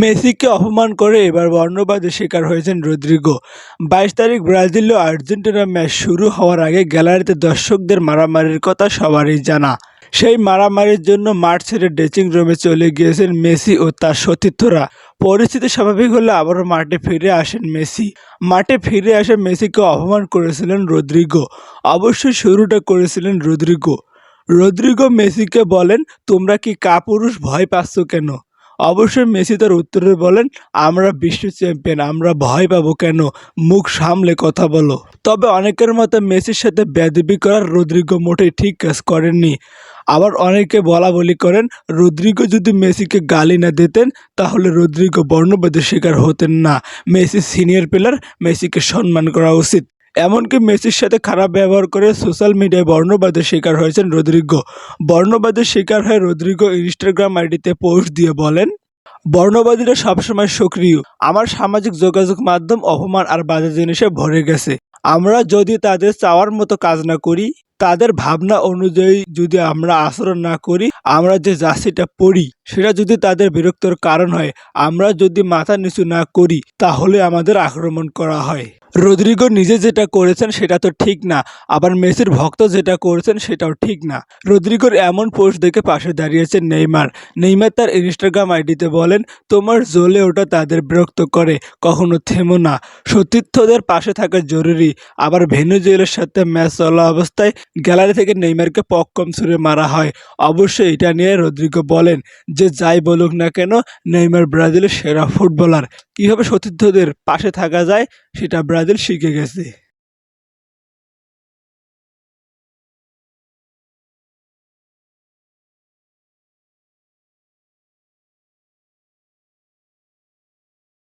মেসিকে অপমান করে এবার বর্ণবাদের শিকার হয়েছেন রদ্রিগো। বাইশ তারিখ ব্রাজিল ও আর্জেন্টিনা ম্যাচ শুরু হওয়ার আগে গ্যালারিতে দর্শকদের মারামারির কথা সবারই জানা। সেই মারামারির জন্য মাঠ ছেড়ে ড্রেসিং রুমে চলে গিয়েছেন মেসি ও তার সতীর্থরা। পরিস্থিতি স্বাভাবিক হলে আবারও মাঠে ফিরে আসেন মেসি। মাঠে ফিরে আসে মেসিকে অপমান করেছিলেন রদ্রিগো। অবশ্যই শুরুটা করেছিলেন রদ্রিগো। রদ্রিগো মেসিকে বলেন, তোমরা কি কাপুরুষ ভয় পাচ্ছ কেন? অবশ্যই মেসি তার উত্তরে বলেন, আমরা বিশ্ব চ্যাম্পিয়ন আমরা ভয় পাবো কেন? মুখ সামলে কথা বলো। তবে অনেকের মতে মেসির সাথে বেদবি করার রদ্রিগো মোটেই ঠিক কাজ করেননি। আবার অনেকে বলা বলি করেন, রদ্রিগো যদি মেসিকে গালি না দিতেন, তাহলে রদ্রিগো বর্ণবাদের শিকার হতেন না। মেসি সিনিয়র প্লেয়ার মেসিকে সম্মান করা উচিত। এমনকি মেসির সাথে খারাপ ব্যবহার করে সোশ্যাল মিডিয়ায় বর্ণবাদের শিকার হয়েছেন রদ্রিগো। বর্ণবাদের শিকার হয়ে রদ্রিগো ইনস্টাগ্রাম আইডিতে পোস্ট দিয়ে বলেন, বর্ণবাদীরা সবসময় সক্রিয়। আমার সামাজিক যোগাযোগ মাধ্যম অপমান আর বাজে জিনিসে ভরে গেছে। আমরা যদি তাদের চাওয়ার মতো কাজ না করি, তাদের ভাবনা অনুযায়ী যদি আমরা আচরণ না করি, আমরা যে জার্সিটা পড়ি সেটা যদি তাদের বিরক্তর কারণ হয়, আমরা যদি মাথা নিচু না করি, তাহলে আমাদের আক্রমণ করা হয়। রদ্রিগো নিজে যেটা করেছেন সেটা তো ঠিক না, আবার মেসির ভক্ত যেটা করেছেন সেটাও ঠিক না। রদ্রিগোর এমন পোস্ট দেখে পাশে দাঁড়িয়েছেন নেইমার। নেইমার তার ইনস্টাগ্রাম আইডিতে বলেন, তোমার জ্বলে ওটা তাদের বিরক্ত করে, কখনো থেমো না। সতীর্থদের পাশে থাকা জরুরি। আবার ভেনুজুয়েলের সাথে ম্যাচ চলা অবস্থায় গ্যালারি থেকে নেইমারকে পক্কম ছুড়ে মারা হয়। অবশ্যই এটা নিয়ে রদ্রিগো বলেন, যে যাই বলুক না কেন, নেইমার ব্রাজিলের সেরা ফুটবলার। কীভাবে সতীর্থদের পাশে থাকা যায় সেটা ব্রাজিল শিখে গেছে।